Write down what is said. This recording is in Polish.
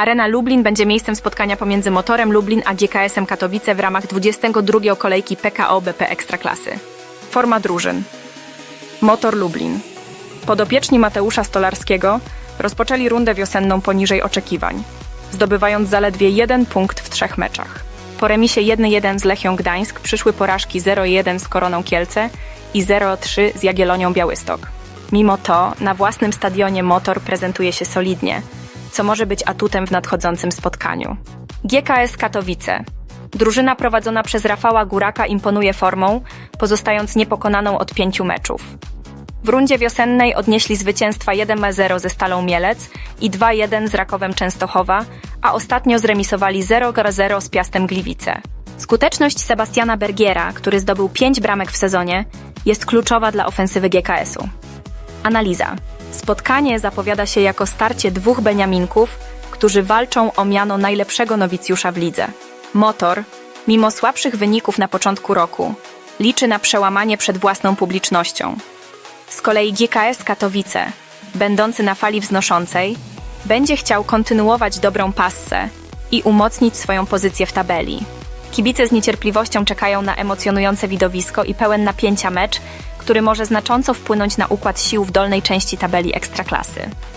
Arena Lublin będzie miejscem spotkania pomiędzy Motorem Lublin a GKS-em Katowice w ramach 22 kolejki PKO BP Ekstraklasy. Forma drużyn. Motor Lublin. Podopieczni Mateusza Stolarskiego rozpoczęli rundę wiosenną poniżej oczekiwań, zdobywając zaledwie jeden punkt w trzech meczach. Po remisie 1-1 z Lechią Gdańsk przyszły porażki 0-1 z Koroną Kielce i 0-3 z Jagiellonią Białystok. Mimo to na własnym stadionie Motor prezentuje się solidnie, co może być atutem w nadchodzącym spotkaniu. GKS Katowice. Drużyna prowadzona przez Rafała Góraka imponuje formą, pozostając niepokonaną od pięciu meczów. W rundzie wiosennej odnieśli zwycięstwa 1-0 ze Stalą Mielec i 2-1 z Rakowem Częstochowa, a ostatnio zremisowali 0-0 z Piastem Gliwice. Skuteczność Sebastiana Bergiera, który zdobył 5 bramek w sezonie, jest kluczowa dla ofensywy GKS-u. Analiza. Spotkanie zapowiada się jako starcie dwóch Beniaminków, którzy walczą o miano najlepszego nowicjusza w lidze. Motor, mimo słabszych wyników na początku roku, liczy na przełamanie przed własną publicznością. Z kolei GKS Katowice, będący na fali wznoszącej, będzie chciał kontynuować dobrą passę i umocnić swoją pozycję w tabeli. Kibice z niecierpliwością czekają na emocjonujące widowisko i pełen napięcia mecz, który może znacząco wpłynąć na układ sił w dolnej części tabeli ekstraklasy.